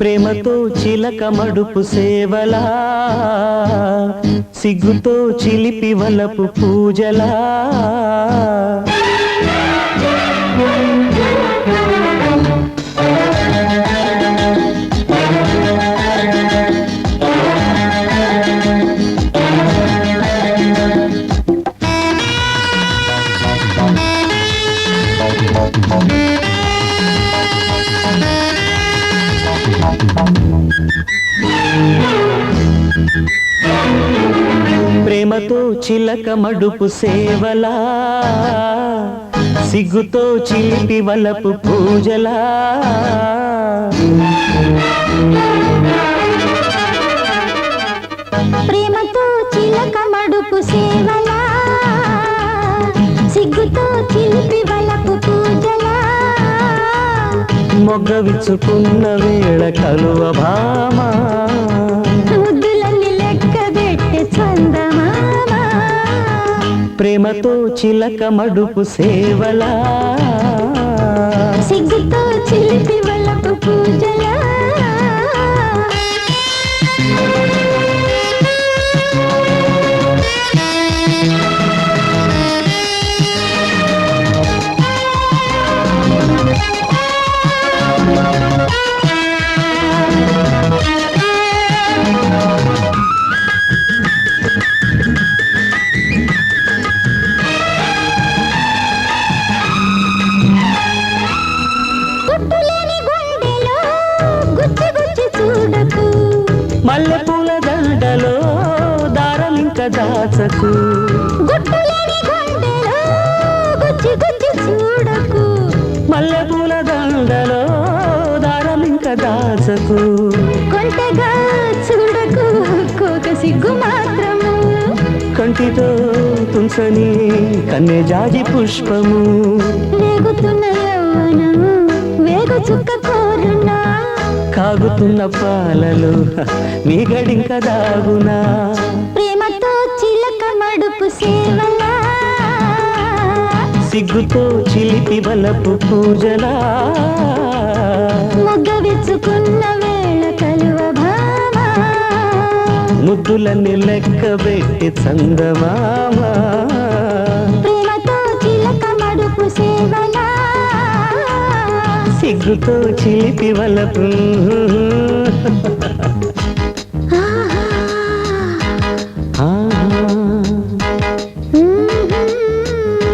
ప్రేమతో చిలక మడుపు సేవలా సిగ్గుతో చిలిపి వలపు పూజలా. ప్రేమతో చిలక మడుపు సేవలా సిగ్గుతో చిలిపి వలపు పూజలా. ప్రేమతో చిలక మడుపు సేవలా సిగ్గుతో చిలిపి వలపు పూజలా. మొగ్గ విచ్చుకున్న వేళ ప్రేమతో చిలక మడుపు సేవలా. సిగ్గుతో మల్లెపూల దండలో దారం ఇంకా దాచకు. చూడకు. మల్లెపూల దండలో దారం ఇంకా దాచకు. కొంటగా చూడకు కోక సిగ్గు మాత్రము. కంటితో తుంచని కన్నె జాజి పుష్పము. వేగుతున్న యవ్వనము వేగు చుక్క కాగుతున్న పాలలో. నీ గడింక దాగునా. ప్రేమతో చిలక మడుపు సేవలా. సిగ్గుతో చిలిపి వలపు పూజలా. మొగ్గ విచ్చుకున్న వేళ కలువ ముద్దులన్నీ లెక్క పెట్టి చందమామ. సిగ్గుతో చిలిపి వలపు